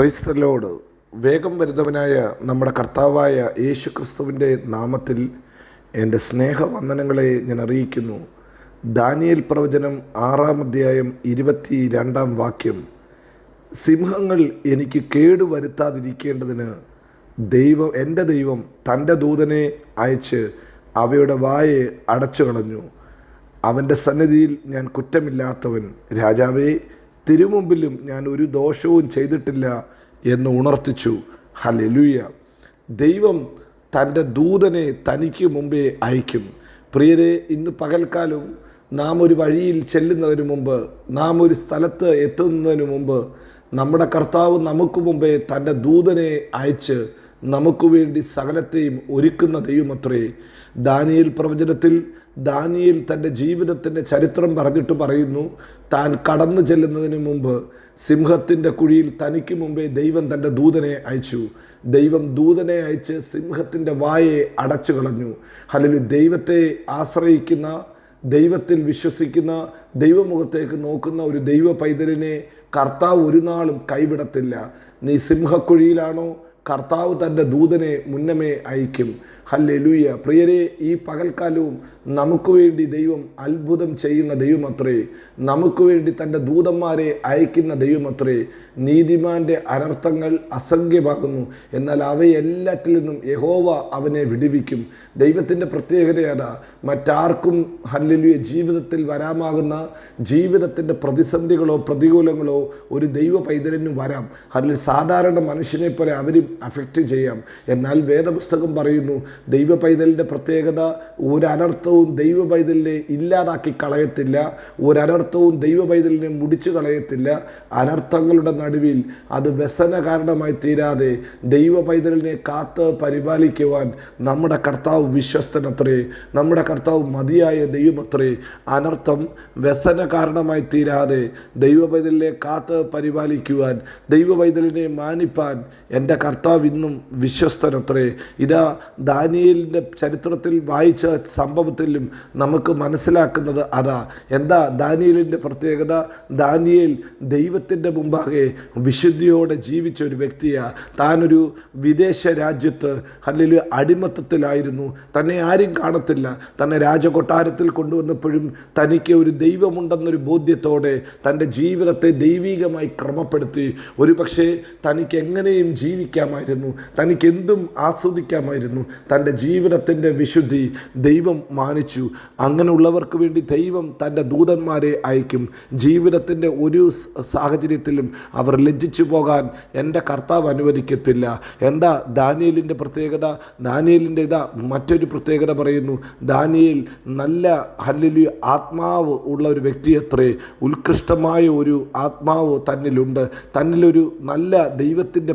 ക്രൈസ്തലോട് വേഗം വരുന്നവനായ നമ്മുടെ കർത്താവായ യേശു ക്രിസ്തുവിന്റെ നാമത്തിൽ എന്റെ സ്നേഹവന്ദനങ്ങളെ ഞാൻ അറിയിക്കുന്നു. ദാനിയൽ പ്രവചനം ആറാം അധ്യായം ഇരുപത്തി രണ്ടാം വാക്യം. സിംഹങ്ങൾ എനിക്ക് കേടുവരുത്താതിരിക്കേണ്ടതിന് ദൈവം എന്റെ ദൈവം തന്റെ ദൂതനെ അയച്ച് അവയുടെ വായെ അടച്ചു കളഞ്ഞു അവന്റെ സന്നിധിയിൽ ഞാൻ കുറ്റമില്ലാത്തവൻ. രാജാവേ തിരുമുമ്പിലും ഞാൻ ഒരു ദോഷവും ചെയ്തിട്ടില്ല എന്ന് ഉണർത്തിച്ചു. ഹലലുയ ദൈവം തന്റെ ദൂതനെ തനിക്ക് മുമ്പേ അയക്കും. പ്രിയരെ ഇന്ന് പകൽക്കാലം നാം ഒരു വഴിയിൽ ചെല്ലുന്നതിന് മുമ്പ് നാം ഒരു സ്ഥലത്ത് എത്തുന്നതിന് മുമ്പ് നമ്മുടെ കർത്താവ് നമുക്ക് മുമ്പേ തന്റെ ദൂതനെ അയച്ച് നമുക്ക് വേണ്ടി സകലത്തെയും ഒരുക്കുന്ന ദൈവമത്രേ. ദാനിയൽ പ്രവചനത്തിൽ ദാനിയൽ തന്റെ ജീവിതത്തിന്റെ ചരിത്രം പറഞ്ഞിട്ട് പറയുന്നു താൻ കടന്നു ചെല്ലുന്നതിന് മുമ്പ് സിംഹത്തിന്റെ കുഴിയിൽ തനിക്ക് മുമ്പേ ദൈവം തന്റെ ദൂതനെ അയച്ചു. ദൈവം ദൂതനെ അയച്ച് സിംഹത്തിന്റെ വായെ അടച്ചു കളഞ്ഞു. അല്ലെങ്കിൽ ദൈവത്തെ ആശ്രയിക്കുന്ന ദൈവത്തിൽ വിശ്വസിക്കുന്ന ദൈവമുഖത്തേക്ക് നോക്കുന്ന ഒരു ദൈവ പൈതലിനെ കർത്താവ് ഒരു നാളും കൈവിടത്തില്ല. നീ സിംഹക്കുഴിയിലാണോ കർത്താവ് തന്റെ ദൂതനെ മുന്നമേ അയക്കും. ഹല്ലെലൂയ. പ്രിയരെ ഈ പകൽക്കാലവും നമുക്ക് വേണ്ടി ദൈവം അത്ഭുതം ചെയ്യുന്ന ദൈവമത്രേ. നമുക്ക് വേണ്ടി തന്റെ ദൂതന്മാരെ അയക്കുന്ന ദൈവമത്രേ. നീതിമാന്റെ അനർത്ഥങ്ങൾ അസംഖ്യമാകുന്നു. എന്നാൽ അവയെല്ലാറ്റിൽ നിന്നും യഹോവ അവനെ വിടുവിക്കും. ദൈവത്തിന്റെ പ്രത്യേകതയാണ് മറ്റാർക്കും ഹല്ലെലുയ ജീവിതത്തിൽ വരാമാകുന്ന ജീവിതത്തിന്റെ പ്രതിസന്ധികളോ പ്രതികൂലങ്ങളോ ഒരു ദൈവ പൈതലിനും വരാം. അല്ലെങ്കിൽ സാധാരണ മനുഷ്യനെ പോലെ അവരും അഫക്റ്റ് ചെയ്യാം. എന്നാൽ വേദപുസ്തകം പറയുന്നു ദൈവ പൈതലിന്റെ പ്രത്യേകത ഒരനർത്ഥവും ദൈവ പൈതലിനെ ഇല്ലാതാക്കി കളയത്തില്ല ഒരനർത്ഥവും ദൈവ പൈതലിനെ മുടിച്ചു കളയത്തില്ല. അനർത്ഥങ്ങളുടെ നടുവിൽ അത് വ്യസന കാരണമായി തീരാതെ ദൈവ പൈതലിനെ കാത്ത് പരിപാലിക്കുവാൻ നമ്മുടെ കർത്താവ് വിശ്വസ്തനത്രേ നമ്മുടെ കർത്താവ് മതിയായ ദൈവമത്രേ അനർത്ഥം വ്യസന കാരണമായി തീരാതെ ദൈവ പൈതലിനെ കാത്ത് പരിപാലിക്കുവാൻ ദൈവ പൈതലിനെ മാനിപ്പാൻ എന്റെ കർത്താവ് ഇന്നും വിശ്വസ്തനത്രേ. ഇതാ ദാനിയലിന്റെ ചരിത്രത്തിൽ വായിച്ച സംഭവത്തിലും നമുക്ക് മനസ്സിലാക്കുന്നത് അതാ. എന്താ ദാനിയലിന്റെ പ്രത്യേകത? ദാനിയൽ ദൈവത്തിന്റെ മുമ്പാകെ വിശുദ്ധിയോടെ ജീവിച്ച ഒരു വ്യക്തിയാണ് താനൊരു വിദേശ രാജ്യത്ത് അല്ലെങ്കിൽ അടിമത്തത്തിലായിരുന്നു. തന്നെ ആരും കാണത്തില്ല. തന്നെ രാജകൊട്ടാരത്തിൽ കൊണ്ടുവന്നപ്പോഴും തനിക്ക് ഒരു ദൈവമുണ്ടെന്നൊരു ബോധ്യത്തോടെ തന്റെ ജീവിതത്തെ ദൈവികമായി ക്രമപ്പെടുത്തി. ഒരു പക്ഷേ തനിക്ക് എങ്ങനെയും ജീവിക്കാമായിരുന്നു തനിക്ക് എന്തും ആസ്വദിക്കാമായിരുന്നു. തന്റെ ജീവിതത്തിന്റെ വിശുദ്ധി ദൈവം മാനിച്ചു. അങ്ങനെയുള്ളവർക്ക് വേണ്ടി ദൈവം തന്റെ ദൂതന്മാരെ അയക്കും. ജീവിതത്തിന്റെ ഒരു സാഹചര്യത്തിലും അവർ ലജ്ജിച്ചു പോകാൻ എന്റെ കർത്താവ് അനുവദിക്കത്തില്ല. എന്താ ദാനിയലിന്റെ പ്രത്യേകത? ദാനിയലിന്റെ ഇതാ മറ്റൊരു പ്രത്യേകത പറയുന്നു. ദാനിയൽ നല്ല ഹല്ലിലു ആത്മാവ് ഉള്ള ഒരു വ്യക്തി അത്രേ. ഉത്കൃഷ്ടമായ ഒരു ആത്മാവ് തന്നിലുണ്ട്. തന്നിലൊരു നല്ല ദൈവത്തിന്റെ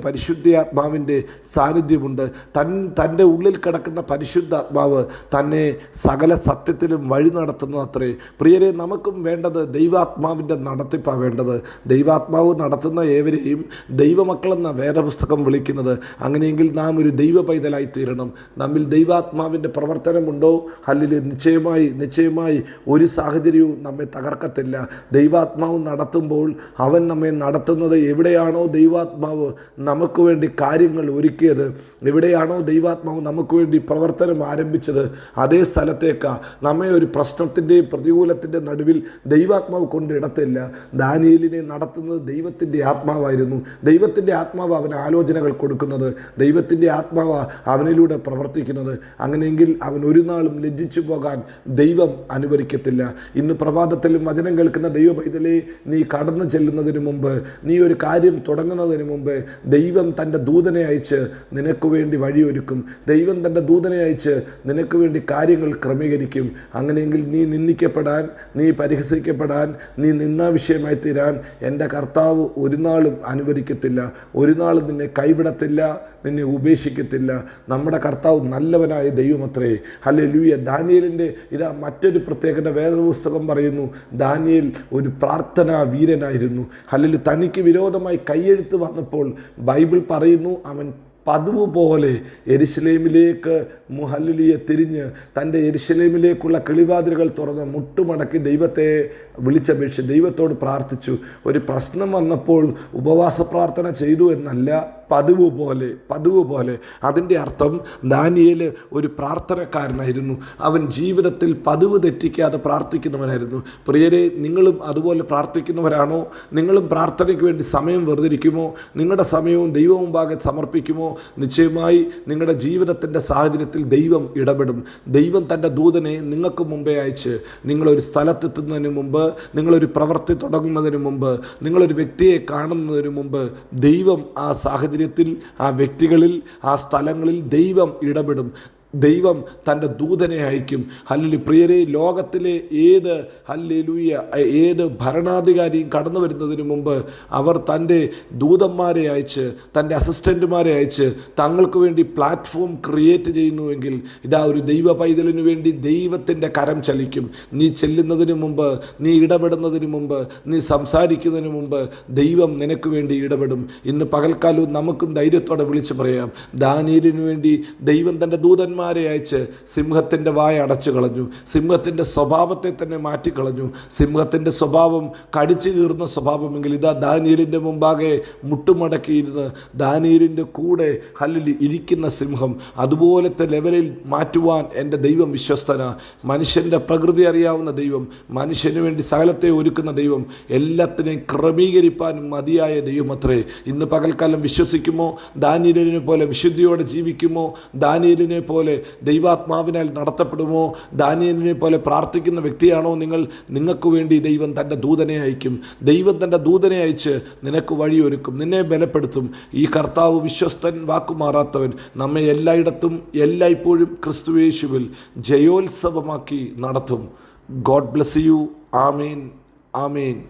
പരിശുദ്ധാത്മാവിന്റെ സാന്നിധ്യമുണ്ട്. തൻ തന്റെ ഉള്ളിൽ കിടക്കുന്ന പരിശുദ്ധാത്മാവ് തന്നെ സകല സത്യത്തിലും വഴി നടത്തുന്നു അത്രേ പ്രിയരെ നമുക്കും വേണ്ടത് ദൈവാത്മാവിന്റെ നടത്തിപ്പാണ് വേണ്ടത്. ദൈവാത്മാവ് നടത്തുന്ന ഏവരെയും ദൈവമക്കളെന്ന വേദപുസ്തകം വിളിക്കുന്നത് അങ്ങനെയെങ്കിൽ നാം ഒരു ദൈവ പൈതലായി തീരണം. നമ്മിൽ ദൈവാത്മാവിന്റെ പ്രവർത്തനമുണ്ടോ? അല്ലെങ്കിൽ നിശ്ചയമായി നിശ്ചയമായി ഒരു സാഹചര്യവും നമ്മെ തകർക്കത്തില്ല. ദൈവാത്മാവ് നടത്തുമ്പോൾ അവൻ നമ്മെ നടത്തുന്നത് എവിടെയാണോ ദൈവാത്മാവ്. നമുക്ക് വേണ്ടി കാര്യങ്ങൾ ഒരുക്കിയത്. എവിടെയാണോ ദൈവാത്മാവ് നമുക്ക് വേണ്ടി പ്രവർത്തനം ആരംഭിച്ചത് അതേ സ്ഥലത്തേക്കാ. നമ്മെ ഒരു പ്രശ്നത്തിന്റെയും പ്രതികൂലത്തിന്റെ നടുവിൽ ദൈവാത്മാവ് കൊണ്ടിടത്തില്ല ദാനിയലിനെ നടത്തുന്നത് ദൈവത്തിന്റെ ആത്മാവായിരുന്നു. ദൈവത്തിന്റെ ആത്മാവ് അവന് ആലോചനകൾ കൊടുക്കുന്നത്. ദൈവത്തിന്റെ ആത്മാവ് അവനിലൂടെ പ്രവർത്തിക്കുന്നത്. അങ്ങനെയെങ്കിൽ അവൻ ഒരു നാളും ലജ്ജിച്ചു പോകാൻ ദൈവം അനുവദിക്കത്തില്ല. ഇന്ന് പ്രഭാതത്തിലും വചനം കേൾക്കുന്ന ദൈവ പൈതലെ നീ കടന്നു ചെല്ലുന്നതിന് മുമ്പ് നീ ഒരു കാര്യം തുടങ്ങുന്നതിന് മുമ്പ് ദൈവം തന്റെ ദൂതനെ അയച്ച് നിനക്ക് വേണ്ടി വഴിയൊരുക്കും. ദൈവം തന്റെ ദൂതനെ അയച്ച് നിനക്ക് വേണ്ടി കാര്യങ്ങൾ ക്രമീകരിക്കും. അങ്ങനെയെങ്കിൽ നീ നിന്ദിക്കപ്പെടാൻ നീ പരിഹസിക്കപ്പെടാൻ നീ നിന്നാ വിഷയമായി തീരാൻ എന്റെ കർത്താവ് ഒരു നാളും അനുവദിക്കത്തില്ല. ഒരു നാളും നിന്നെ കൈവിടത്തില്ല നിന്നെ ഉപേക്ഷിക്കത്തില്ല. നമ്മുടെ കർത്താവ് നല്ലവനായ ദൈവമത്രേ. അല്ലെ ലൂയ ദാനിയലിന്റെ ഇതാ മറ്റൊരു പ്രത്യേകത വേദപുസ്തകം പറയുന്നു. ദാനിയൽ ഒരു പ്രാർത്ഥനാ വീരനായിരുന്നു. അല്ലെങ്കിൽ തനിക്ക് വിരോധമായി കൈയെഴുത്ത് വന്നപ്പോൾ ബൈബിൾ പറയുന്നു അവൻ പതിവ് പോലെ എരിശിലേമിലേക്ക് മുഹല്ലിയെ തിരിഞ്ഞ് തന്റെ എരിശിലേമിലേക്കുള്ള കിളിവാതിലുകൾ തുറന്ന് മുട്ടുമടക്കി ദൈവത്തെ വിളിച്ചപേക്ഷിച്ച് ദൈവത്തോട് പ്രാർത്ഥിച്ചു. ഒരു പ്രശ്നം വന്നപ്പോൾ ഉപവാസ പ്രാർത്ഥന ചെയ്തു എന്നല്ല. പതിവ് പോലെ പതിവ് പോലെ. അതിന്റെ അർത്ഥം ദാനിയേൽ ഒരു പ്രാർത്ഥനക്കാരനായിരുന്നു. അവൻ ജീവിതത്തിൽ പതിവ് തെറ്റിക്കാതെ പ്രാർത്ഥിക്കുന്നവനായിരുന്നു. പ്രിയരെ നിങ്ങളും അതുപോലെ പ്രാർത്ഥിക്കുന്നവരാണോ? നിങ്ങളും പ്രാർത്ഥനയ്ക്ക് വേണ്ടി സമയം വെറുതിരിക്കുമോ? നിങ്ങളുടെ സമയവും ദൈവവും മുമ്പാകെ സമർപ്പിക്കുമോ? നിശ്ചയമായി നിങ്ങളുടെ ജീവിതത്തിന്റെ സാഹചര്യത്തിൽ ദൈവം ഇടപെടും. ദൈവം തന്റെ ദൂതനെ നിങ്ങൾക്ക് മുമ്പേ അയച്ച് നിങ്ങളൊരു സ്ഥലത്തെത്തുന്നതിന് മുമ്പ് നിങ്ങളൊരു പ്രവൃത്തി തുടങ്ങുന്നതിന് മുമ്പ് നിങ്ങളൊരു വ്യക്തിയെ കാണുന്നതിന് മുമ്പ് ദൈവം ആ സാഹചര്യത്തിൽ ആ വ്യക്തികളിൽ ആ സ്ഥലങ്ങളിൽ ദൈവം ഇടപെടും. ദൈവം തന്റെ ദൂതനെ അയക്കും. അല്ലെങ്കിൽ പ്രിയരെ ലോകത്തിലെ ഏത് ഹല്ലേലൂയ ഏത് ഭരണാധികാരിയും കടന്നു വരുന്നതിന് മുമ്പ് അവർ തന്റെ ദൂതന്മാരെ അയച്ച് തന്റെ അസിസ്റ്റന്റുമാരെ അയച്ച് തങ്ങൾക്ക് വേണ്ടി പ്ലാറ്റ്ഫോം ക്രിയേറ്റ് ചെയ്യുന്നുവെങ്കിൽ ഇതാ ഒരു ദൈവ പൈതലിനു വേണ്ടി ദൈവത്തിന്റെ കരം ചലിക്കും. നീ ചെല്ലുന്നതിന് മുമ്പ് നീ ഇടപെടുന്നതിന് മുമ്പ് നീ സംസാരിക്കുന്നതിന് മുമ്പ് ദൈവം നിനക്ക് വേണ്ടി ഇടപെടും. ഇന്ന് പകൽക്കാലവും നമുക്കും ധൈര്യത്തോടെ വിളിച്ചു പറയാം. ദാനീലിനു വേണ്ടി ദൈവം തന്റെ ദൂതന്മാരെ അയച്ച് സിംഹത്തിന്റെ വായ അടച്ചു കളഞ്ഞു. സിംഹത്തിന്റെ സ്വഭാവത്തെ തന്നെ മാറ്റിക്കളഞ്ഞു സിംഹത്തിന്റെ സ്വഭാവം കടിച്ചു കീറുന്ന സ്വഭാവമെങ്കിൽ ഇതാ ദാനിയലിന്റെ മുമ്പാകെ മുട്ടുമടക്കിയിരുന്ന് ദാനിയലിന്റെ കൂടെ ഹല്ലിൽ ഇരിക്കുന്ന സിംഹം അതുപോലത്തെ ലെവലിൽ മാറ്റുവാൻ എന്റെ ദൈവം വിശ്വസ്തന. മനുഷ്യന്റെ പ്രകൃതി അറിയാവുന്ന ദൈവം മനുഷ്യന് വേണ്ടി സകലത്തെ ഒരുക്കുന്ന ദൈവം എല്ലാത്തിനെയും ക്രമീകരിപ്പാനും മതിയായ ദൈവമത്രേ. ഇന്ന് പകൽക്കാലം വിശ്വസിക്കുമോ? ദാനിയലിനെ പോലെ വിശുദ്ധിയോടെ ജീവിക്കുമോ? ദാനിയലിനെ പോലെ ദൈവാത്മാവിനാൽ നടത്തപ്പെടുമോ? ദാനിയലിനെ പോലെ പ്രാർത്ഥിക്കുന്ന വ്യക്തിയാണോ നിങ്ങൾ? നിങ്ങൾക്ക് വേണ്ടി ദൈവം തന്റെ ദൂതനെ അയക്കും. ദൈവം തന്റെ ദൂതനെ അയച്ച് നിനക്ക് വഴിയൊരുക്കും. നിന്നെ ബലപ്പെടുത്തും. ഈ കർത്താവ് വിശ്വസ്തൻ വാക്കുമാറാത്തവൻ നമ്മെ എല്ലായിടത്തും എല്ലായ്പ്പോഴും ക്രിസ്തുവേശുവിൽ ജയോത്സവമാക്കി നടത്തും. God bless you. Amen. Amen.